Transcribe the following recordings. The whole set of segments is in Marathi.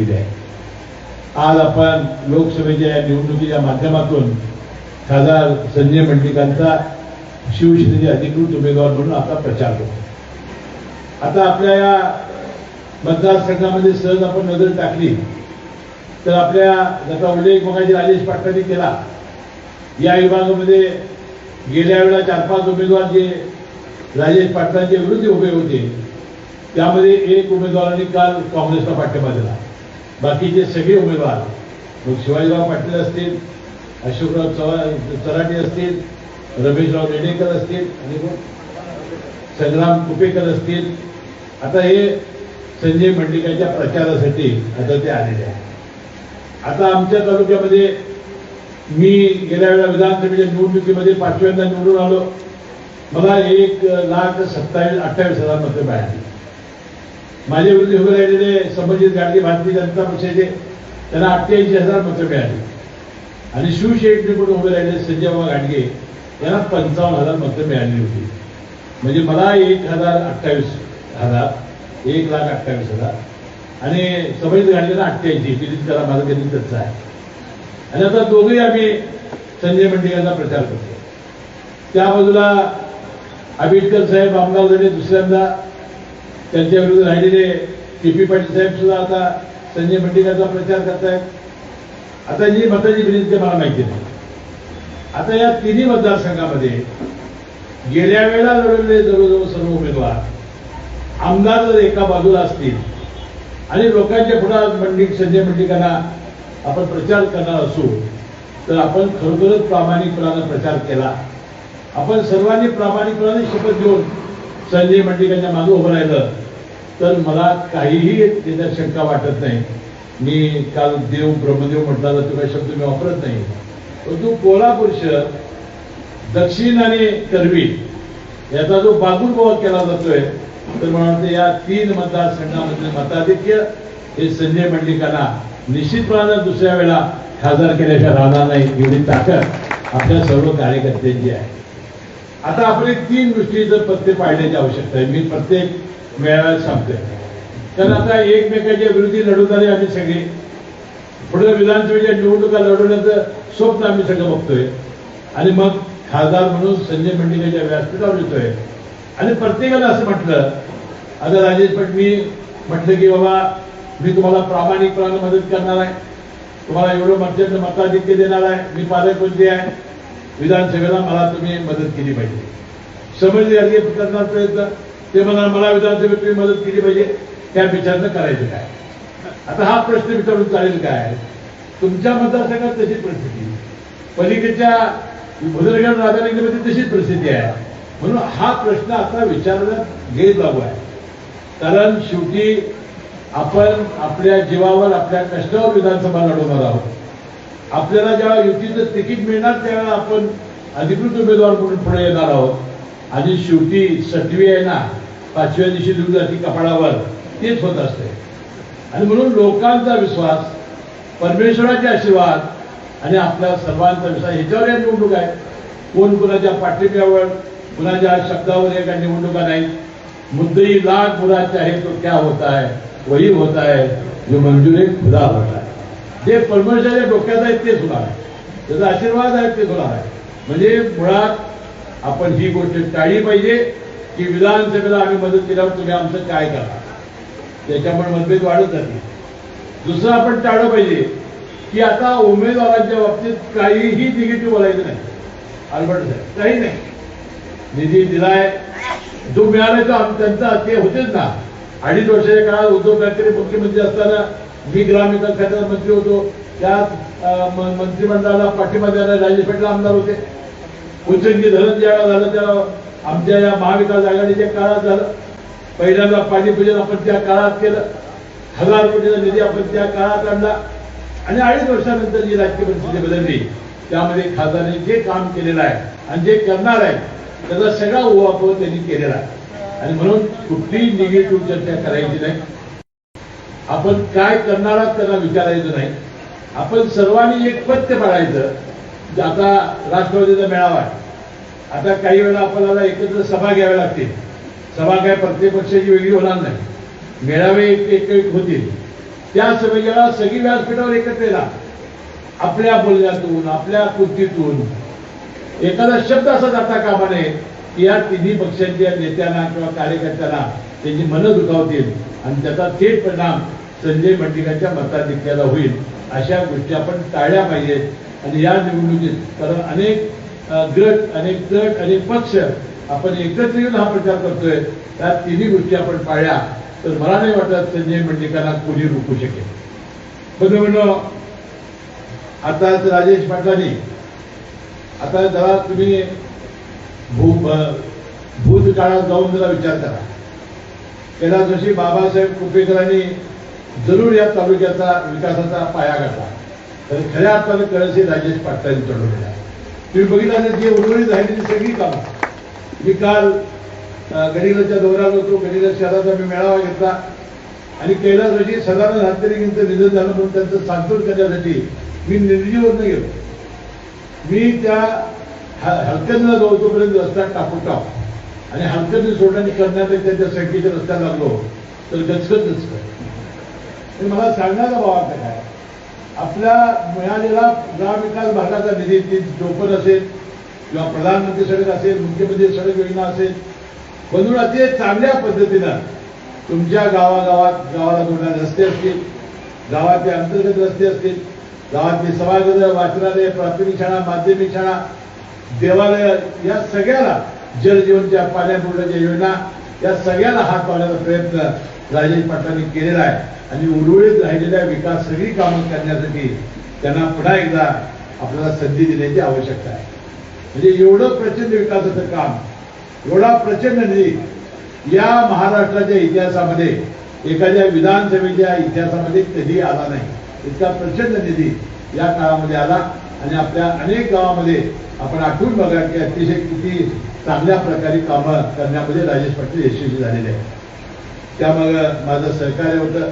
घेतलेली आहे आज आपण लोकसभेच्या या निवडणुकीच्या माध्यमातून खासदार संजय मंडिकांचा शिवसेनेचे अधिकृत उमेदवार म्हणून आता प्रचार करतो. आता आपल्या या मतदारसंघामध्ये सहज आपण नजर टाकली तर आपल्या जसा उल्लेख मगाशी राजेश पाटलांनी केला. या विभागामध्ये गेल्या वेळा चार पाच उमेदवार जे राजेश पाटलांच्या विरुद्ध उभे होते त्यामध्ये एक उमेदवारांनी काल काँग्रेसला पाठिंबा दिला. बाकीचे सगळे उमेदवार. मग शिवाजीराव पाटील असतील अशोकराव चव्हाण चराटे असतील रमेशराव रेडेकर असतील आणि संग्राम कुपेकर असतील. आता हे संजय मंडिकाच्या प्रचारासाठी आता ते आलेले आहेत. आता आमच्या तालुक्यामध्ये मी गेल्या वेळा विधानसभेच्या निवडणुकीमध्ये पाचव्यांदा निवडून आलो. मला एक लाख सत्तावीस अठ्ठावीस हजार मतं मिळाली. माझ्या विरुद्ध उभे राहिलेले संबंधित गाडगे भारतीय जनता पक्षाचे त्यांना अठ्ठ्याऐंशी हजार मतं मिळाली. आणि शिवसेनेकडून उभे राहिलेले संजय बाबा गाडगे यांना पंचावन्न हजार मतं मिळाली होती. म्हणजे मला एक हजार अठ्ठावीस हजार एक लाख अठ्ठावीस हजार आणि संबंधित गाडगेला अठ्ठ्याऐंशी दिलीप करा माझा गणित त्याचा आहे. आणि आता दोघेही आम्ही संजय मंडिकांचा प्रचार करतो. त्या बाजूला आंबेडकर साहेब आमदार झाले दुसऱ्यांदा त्यांच्या विरुद्ध राहिलेले के पी पाटील साहेब सुद्धा आता संजय मंडिकाचा प्रचार करतायत. आता जी मताची विनंती मला माहिती नाही. आता या तिन्ही मतदारसंघामध्ये गेल्या वेळेला लढवलेले जवळजवळ सर्व उमेदवार आमदार जर एका बाजूला असतील आणि लोकांच्या पुढे मंडिक संजय मंडिकांना आपण प्रचार करणार असू तर आपण खरोखरच प्रामाणिकपणानं प्रचार केला. आपण सर्वांनी प्रामाणिकपणाने शपथ घेऊन संजय मंडिकांच्या मागे उभं राहिलं तर मला काहीही त्याच्यात शंका वाटत नाही. मी काल देव ब्रह्मदेव म्हटला तर तो काही शब्द मी वापरत नाही. परंतु कोल्हापूर शहर दक्षिण आणि करवी याचा जो बागुलबोवा केला जातोय तर मला वाटतं या तीन मतदारसंघामधले मताधिक्य हे संजय मंडिकांना निश्चितपणानं दुसऱ्या वेळा खासदार केल्याशिवाय राहणार नाही एवढी ताकद आपल्या सर्व कार्यकर्त्यांची आहे. आता आपले तीन गोष्टीचं पत्ते पाळण्याची आवश्यकता आहे मी प्रत्येक वेळाला सांगतोय. तर आता एकमेकाच्या विरोधी लढवत आले आम्ही सगळे. पुढे विधानसभेच्या निवडणुका लढवण्याचं स्वप्न आम्ही सगळं बघतोय. आणि मग खासदार म्हणून संजय मंडिकाच्या व्यासपीठावर येतोय आणि प्रत्येकाला असं म्हटलं आता राजेश पण मी म्हटलं की बाबा मी तुम्हाला प्रामाणिकपणानं मदत करणार आहे. तुम्हाला एवढं मध्याचं मताधिक्य देणार आहे. मी पालकमंत्री आहे. विधानसभेला मला तुम्ही मदत केली पाहिजे. समजले अर्ज करणार प्रयत्न. ते म्हणा मला विधानसभेत तुम्ही मदत केली पाहिजे. त्या विचारनं करायचं काय? आता हा प्रश्न विचारून चालेल काय? तुमच्या मतदारसंघात तशी परिस्थिती पलीकडच्या भुदरगड राधानगरीमध्ये तशीच परिस्थिती आहे. म्हणून हा प्रश्न आता विचारण्यात घेत लागू आहे. कारण शेवटी आपण आपल्या जीवावर आपल्या कष्टावर विधानसभा लढवणार आहोत. आपल्याला ज्या युतीचं तिकीट मिळणार त्यावेळेला आपण अधिकृत उमेदवार म्हणून पुढे येणार आहोत. आणि शेवटी सटवी आहे ना पाचव्या दिवशी दुर्ग जाती कपाळावर तेच होत असते. आणि म्हणून लोकांचा विश्वास परमेश्वराचे आशीर्वाद आणि आपल्या सर्वांचा विश्वास ह्याच्यावर या निवडणूक आहे. कोण कुणाच्या पाठिंब्यावर कुणाच्या शब्दावर एका निवडणुका नाही मुद्दई लाख मुलाचे आहे तो क्या होता है वही होता है जो मंजुरे खुदा होता है जे परमेश्वराच्या डोक्यात आहेत तेच होणार आहे त्याचा आशीर्वाद आहे तेच होणार आहे. म्हणजे मुळात आपण ही गोष्ट टाळली पाहिजे की विधानसभेला आम्ही मदत केल्यावर तुम्ही आमचं काय करा. त्याच्यामुळे मतभेद वाढत जाते दुसरं आपण टाळलं पाहिजे की आता उमेदवारांच्या बाबतीत काहीही निगेटिव्ह बोलायचं नाही. अल्बर्ट साहेब काही नाही. निधी दिलाय जो मिळालाय तो त्यांचा ते होतेच ना. अडीच वर्षाच्या काळात उद्धव ठाकरे मुख्यमंत्री असताना मी ग्रामविकास खात्याचा मंत्री होतो. त्या म- मंत्रिमंडळाला पाठिंबा द्यायला राजेश पाटील आमदार होते. उच्चंगी धरण ज्यावेळेला झालं त्या आमच्या या महाविकास आघाडीच्या काळात झालं. पहिल्यांदा पाणीपूजन आपण त्या काळात केलं. हजार कोटीचा निधी आपण त्या काळात आणला. आणि अडीच वर्षानंतर जी राजकीय परिस्थिती बदलली त्यामध्ये खासदारांनी जे काम केलेलं आहे आणि जे करणार आहे त्याचा सगळा उहापोह त्यांनी केलेला आहे. आणि म्हणून कुठलीही निगेटिव्ह चर्चा करायची नाही. आपण काय करणार आहात त्यांना विचारायचं नाही. आपण सर्वांनी एक पथ्य पाळायचं आता राष्ट्रवादीचा मेळावा आहे. आता काही वेळा आपल्याला एकत्र सभा घ्याव्या लागतील. सभा काय प्रत्येक पक्षाची वेगळी होणार नाही. मेळावे एक एक एक होतील. त्या सभेला सगळी व्यासपीठावर एकत्र येणार. आपल्या बोलण्यातून आपल्या कृतीतून. एखादा शब्द असा जाता कामा नये की या तिन्ही पक्षांच्या नेत्यांना किंवा कार्यकर्त्यांना त्यांची मनं दुखावतील आणि त्याचा थेट परिणाम संजय मंडिकांच्या मताधिक्याला होईल अशा गोष्टी आपण टाळल्या पाहिजेत. आणि या निवडणुकीत कारण अनेक गट अनेक गट अनेक पक्ष आपण एकत्र येऊन हा प्रचार करतोय. त्या तिन्ही गोष्टी आपण पाळल्या तर मला नाही वाटत संजय मंडिकांना कोणी रोखू शकेल. बंधू आताच राजेश पाटलांनी आता जरा तुम्ही भू भूतकाळात जाऊन जरा विचार करा. त्याला जशी बाबासाहेब कुपेकरांनी जरूर या तालुक्याचा विकासाचा पाया घातला तर खऱ्या अर्थानं कळस राजेश पाटलांनी चढवलेला आहे. तुम्ही बघितलं जे उर्वरित राहिलेली सगळी कामं. मी काल गणिलाच्या गडिलाच्या दौऱ्यावर होतो. गणिला शहराचा मी मेळावा घेतला. आणि कैलास जोशी सदानंद हातकरींचं निधन झालं म्हणून त्यांचं सांत्वन करण्यासाठी मी निर्जीवरनं गेलो. मी त्या हलकदला जाऊ तोपर्यंत रस्ता टाकून टाक आणि हलकदी सोडण्याने करण्यात त्यांच्या संख्येच्या रस्त्याला लागलो. तर गचकत गचकत तर मला सांगण्याचा भाव अर्थ काय? आपल्या मिळालेला ग्राम विकास भागाचा निधी ती चोपन असेल किंवा प्रधानमंत्री सडक असेल मुख्यमंत्री सडक योजना असेल म्हणून अतिशय चांगल्या पद्धतीनं तुमच्या गावागावात गावाला जोडणारे रस्ते असतील गावाचे अंतर्गत रस्ते असतील गावातली सभागृह वाचनालय प्राथमिक शाळा माध्यमिक शाळा देवालय या सगळ्याला जलजीवनच्या पाण्यापुरवठ्याच्या योजना या सगळ्याला हात पाडण्याचा प्रयत्न राजेश पाटलांनी केलेला आहे. आणि उर्वरित राहिलेल्या विकास सगळी कामं करण्यासाठी त्यांना पुन्हा एकदा आपल्याला संधी देण्याची आवश्यकता आहे. म्हणजे एवढं प्रचंड विकासाचं काम एवढा प्रचंड निधी या महाराष्ट्राच्या इतिहासामध्ये एखाद्या विधानसभेच्या इतिहासामध्ये कधी आला नाही. इतका प्रचंड निधी या काळामध्ये आला आणि आपल्या अनेक गावामध्ये आपण आठवून बघा की अतिशय किती चांगल्या प्रकारे कामं करण्यामध्ये राजेश पाटील यशस्वी झालेले आहेत. त्यामागं माझं सहकार्य होतं.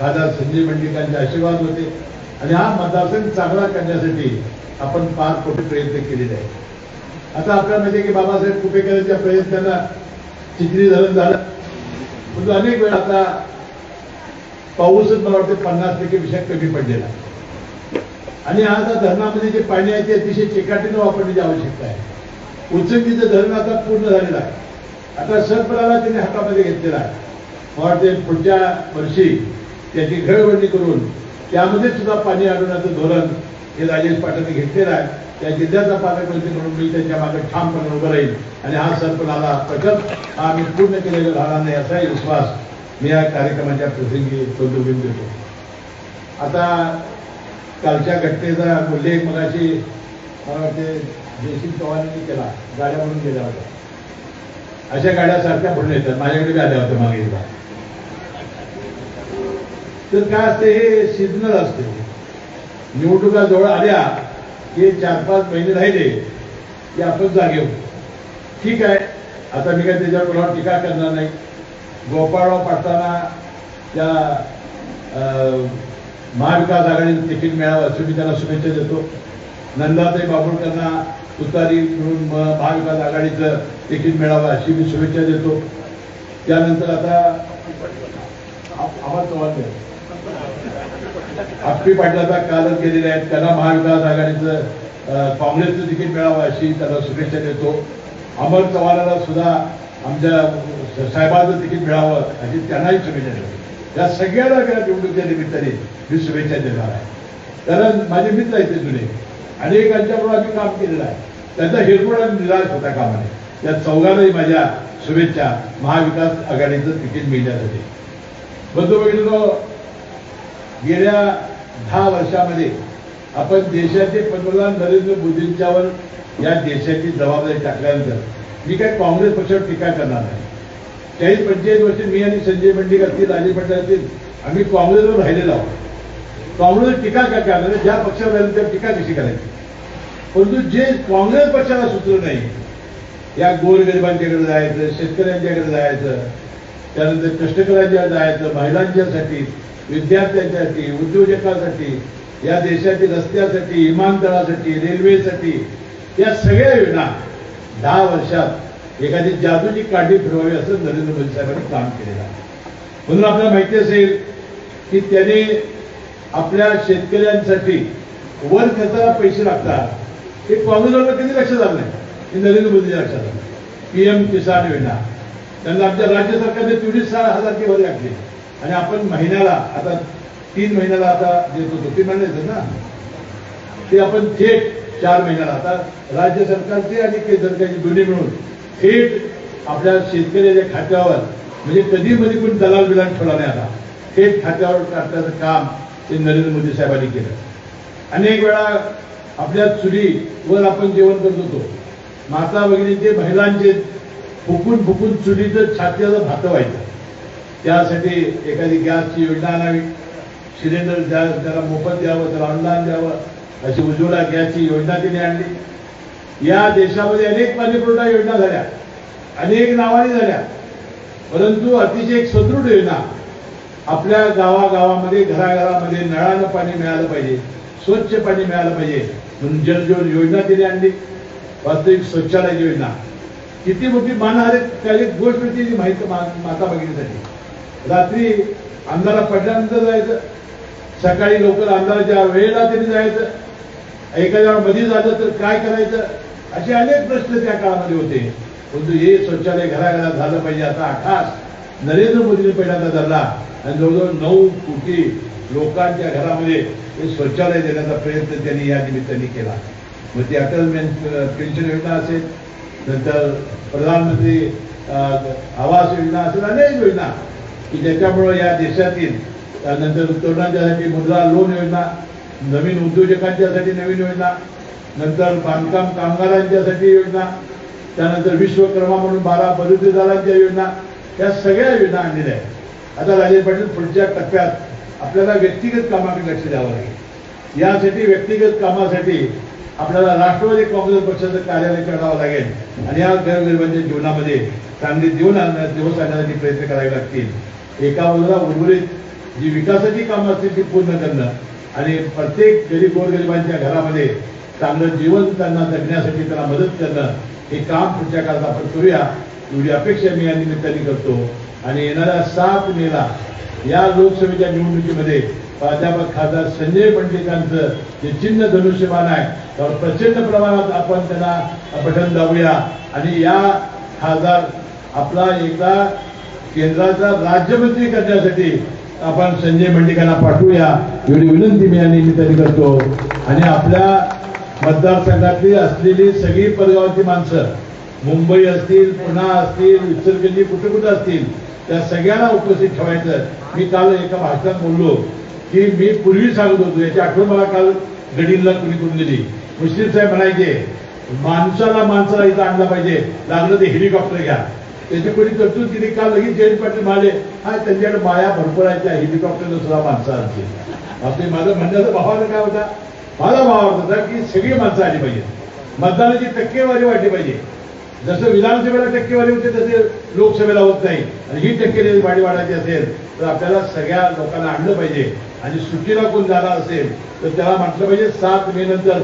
खासदार संजय मंडिकांचे आशीर्वाद होते. आणि हा मतदारसंघ चांगला करण्यासाठी आपण फार मोठे प्रयत्न केलेले आहेत. आता आपल्याला माहिती आहे की बाबासाहेब कुपेकरांच्या प्रयत्नांना चित्रीकरण झालं. परंतु अनेक वेळा आता पाऊसच मला वाटतं पन्नास टक्के पेक्षा कमी पडलेला. आणि आज धरणामध्ये जे पाणी आहे ते अतिशय चिकाटीनं वापरण्याची आवश्यकता आहे. उचंडीचं धरण आता पूर्ण झालेलं आहे. आता सरपराला त्यांनी हातामध्ये घेतलेला आहे. वाटते पुढच्या वर्षी त्याची घरवडणी करून त्यामध्ये सुद्धा पाणी अडवण्याचं धोरण हे राजेश पाटलांनी घेतलेलं आहे. त्या जिल्ह्याचा पालकमंत्री म्हणून मी त्यांच्या मागे ठामपणे उभं राहील आणि हा सरपणाला प्रकल्प हा आम्ही पूर्ण केलेला राहणार नाही असाही विश्वास मी या कार्यक्रमाच्या प्रसंगी बंधुबिंद देतो. आता कालच्या घटनेचा उल्लेख मगाशी मला वाटते जयसिंग चव्हाणांनी केला. गाड्या म्हणून गेल्या होत्या. अशा गाड्या सारख्या म्हणून येतात माझ्याकडे बी आल्या होत्या मागे येतात तर काय असते हे सिग्नल असते. निवडणुका जवळ आल्या की चार पाच महिने राहिले की आपण जागे होतो. ठीक आहे. आता मी काय त्याच्यावर कोणावर टीका करणार नाही. गोपाळराव पाटलांना त्या महाविकास आघाडीचं तिकीट मिळावं असं मी त्यांना शुभेच्छा देतो. नंदाताई बाबुळकरांना तुतारी म्हणून म- महाविकास आघाडीचं तिकीट मिळावं अशी मी शुभेच्छा देतो. त्यानंतर आता आवाज चव्हाण आप्पी पाटलाचा कालच केलेले आहेत त्यांना महाविकास आघाडीचं काँग्रेसचं तिकीट मिळावं अशी त्यांना शुभेच्छा देतो. अमर चव्हाणाला सुद्धा आमच्या साहेबांचं तिकीट मिळावं अशी त्यांनाही शुभेच्छा देतो. या सगळ्याला या निवडणुकीच्या निमित्ताने मी शुभेच्छा देणार आहे. कारण माझे मित्र आहेत ते जुने. अनेकांच्याबरोबर आम्ही काम केलेलं आहे. त्यांचा हिरमोड आणि निराश होता कामाने. त्या चौघांनाही माझ्या शुभेच्छा महाविकास आघाडीचं तिकीट मिळण्यासाठी. बंधू बघितलं गेल्या दहा वर्षामध्ये आपण देशाचे पंतप्रधान नरेंद्र मोदींच्यावर या देशाची जबाबदारी टाकल्यानंतर मी काय काँग्रेस पक्षावर टीका करणार नाही. चाळीस पंचेचाळीस वर्ष मी आणि संजय मंडिक असतील राजीव पटेल असतील आम्ही काँग्रेसवर राहिलेलो आहोत. काँग्रेस टीका का करणार ज्या पक्षावर राहिलं त्या टीका कशी करायची? परंतु जे काँग्रेस पक्षाला सुचलं नाही या गोरगरिबांच्याकडे जायचं शेतकऱ्यांच्याकडे जायचं त्यानंतर कष्टकऱ्यांच्या जायचं महिलांच्यासाठी विद्यार्थ्यांसाठी उद्योजकांसाठी या देशातील रस्त्यासाठी विमानतळासाठी रेल्वेसाठी या सगळ्या योजना दहा वर्षात एखादी जादूची काठी फिरवावी असं नरेंद्र मोदी साहेबांनी काम केलेलं आहे. म्हणून आपल्याला माहिती असेल की त्याने आपल्या शेतकऱ्यांसाठी वर खर्चाला पैसे लागतात. हे काँग्रेसवाला कधी लक्षात आलं नाही? हे नरेंद्र मोदीच्या लक्षात आलं. पीएम किसान योजना. त्यांना आमच्या राज्य सरकारने तेवढीच सहा हजार वर लागली आणि आपण महिन्याला आता तीन महिन्याला आता देत होतो तीन महिने ना ते आपण थेट चार महिन्याला आता राज्य सरकारचे आणि केंद्र सरकारचे दोन्ही मिळून थेट आपल्या शेतकऱ्याच्या खात्यावर म्हणजे कधी मध्ये कोणी दलाल बिलाल ठेवला नाही आता थेट खात्यावर टाकण्याचं काम ते नरेंद्र मोदी साहेबांनी केलं. अनेक वेळा आपल्या चुलीवर आपण जेवण करत होतो. माता वगैरे जे महिलांचे फुकून फुकून चुलीचं छात्याचं भात व्हायचं. त्यासाठी एखादी गॅसची योजना आणावी. सिलेंडर द्या त्याला मोफत द्यावं त्याला अनुदान द्यावं अशी उज्ज्वला गॅसची योजना तिने आणली. या देशामध्ये अनेक पाणी पुरवठा योजना झाल्या. अनेक नावाने झाल्या. परंतु अतिशय एक सदृढ योजना. आपल्या गावागावामध्ये घराघरामध्ये नळानं पाणी मिळालं पाहिजे स्वच्छ पाणी मिळालं पाहिजे म्हणून जलजीवन योजना तिने आणली. वास्तविक शौचालय योजना. किती मोठी मानहारे त्याची गोष्ट ती माहिती माता भगिनीसाठी. रात्री अंधारा पडल्यानंतर जायचं. सकाळी लवकर अंधाराच्या वेळेला तरी जायचं. एखाद्या मध्ये झालं तर काय करायचं? असे अनेक प्रश्न त्या काळामध्ये होते. परंतु हे शौचालय घराघरात झालं पाहिजे आता आकाश नरेंद्र मोदीने पहिल्यांदा धरला. आणि जवळजवळ नऊ कोटी लोकांच्या घरामध्ये हे शौचालय देण्याचा प्रयत्न त्यांनी या निमित्ताने केला. मग ती अटल पेन्शन योजना असेल नंतर प्रधानमंत्री आवास योजना असेल अनेक योजना. की ज्याच्यामुळं या देशातील त्यानंतर तरुणांच्यासाठी मुद्रा लोन योजना नवीन उद्योजकांच्यासाठी नवीन योजना नंतर बांधकाम कामगारांच्यासाठी योजना त्यानंतर विश्वकर्मा म्हणून बारा बलुतेदारांच्या योजना या सगळ्या योजना आणलेल्या आहेत. आता राजेश पाटील पुढच्या टप्प्यात आपल्याला व्यक्तिगत कामाकडे लक्ष द्यावं लागेल. यासाठी व्यक्तिगत कामासाठी आपल्याला राष्ट्रवादी काँग्रेस पक्षाचं कार्यालय करावं लागेल आणि या गरगरिबांच्या जीवनामध्ये चांगले जीवन आणण्या दिवस आणण्यासाठी प्रयत्न करावे लागतील. एका बाजूला उर्वरित जी विकासाची कामं असतील ती पूर्ण करणं आणि प्रत्येक गरीब गोरगरिबांच्या घरामध्ये चांगलं जीवन त्यांना जगण्यासाठी त्यांना मदत करणं हे काम पुढच्या काळात आपण करूया. एवढी अपेक्षा मी या निमित्ताने करतो. आणि येणाऱ्या सात मेला या लोकसभेच्या निवडणुकीमध्ये प्राध्यापक खासदार संजय पंडितांचं जे चिन्ह धनुष्यमान आहे त्यावर प्रचंड प्रमाणात आपण त्यांना बटन जाऊया आणि या खासदार आपला एकदा केंद्राचा राज्यमंत्री करण्यासाठी आपण संजय मंडिकांना पाठवूया. एवढी विनंती मी या निमित्ताने करतो. आणि आपल्या मतदारसंघातली असलेली सगळी परगावाची माणसं मुंबई असतील पुणा असतील इचलकरंजी कुठे कुठे असतील त्या सगळ्यांना उपस्थित ठेवायचं. मी काल एका भाषणात बोललो की मी पूर्वी सांगत होतो याची आठवण मला काल गडीला कुणी करून दिली. मुस्लिम साहेब म्हणायचे माणसाला माणसाला इथं आणलं पाहिजे लागलं ते हेलिकॉप्टर घ्या. त्याची कोणी तरतूद केली का लगेच जयंत पाटील म्हणाले हा त्यांच्याकडे माया भरपूर आहे त्या हेलिकॉप्टर सुद्धा माणसं आणतील आपले माझं म्हणण्याचा भावानं काय होता? माझा भाव होता की सगळी माणसं आली पाहिजे. मतदानाची टक्केवारी वाटली पाहिजे. जसं विधानसभेला टक्केवारी होते तसे लोकसभेला होत नाही. आणि ही टक्केवारी वाढी वाढायची असेल तर आपल्याला सगळ्या लोकांना आणलं पाहिजे. आणि सुट्टीला कोण जाणार असेल तर त्याला म्हटलं पाहिजे सात मे नंतर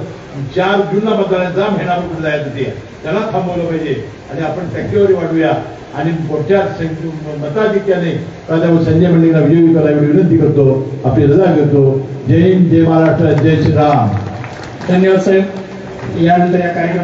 चार जूनला मतदान जा महिनाभर कुठे जायचं ते. त्याला थांबवलं पाहिजे. आणि आपण टक्केवारी वाढूया. आणि मोठ्या संख्ये- मताधिक्याने प्राध्यापक संजय मंडळींना विजयी करायला विनंती करतो. आपली रजा करतो. जय हिंद जय महाराष्ट्र जय श्रीराम. धन्यवाद साहेब. यानंतर या कार्यक्रम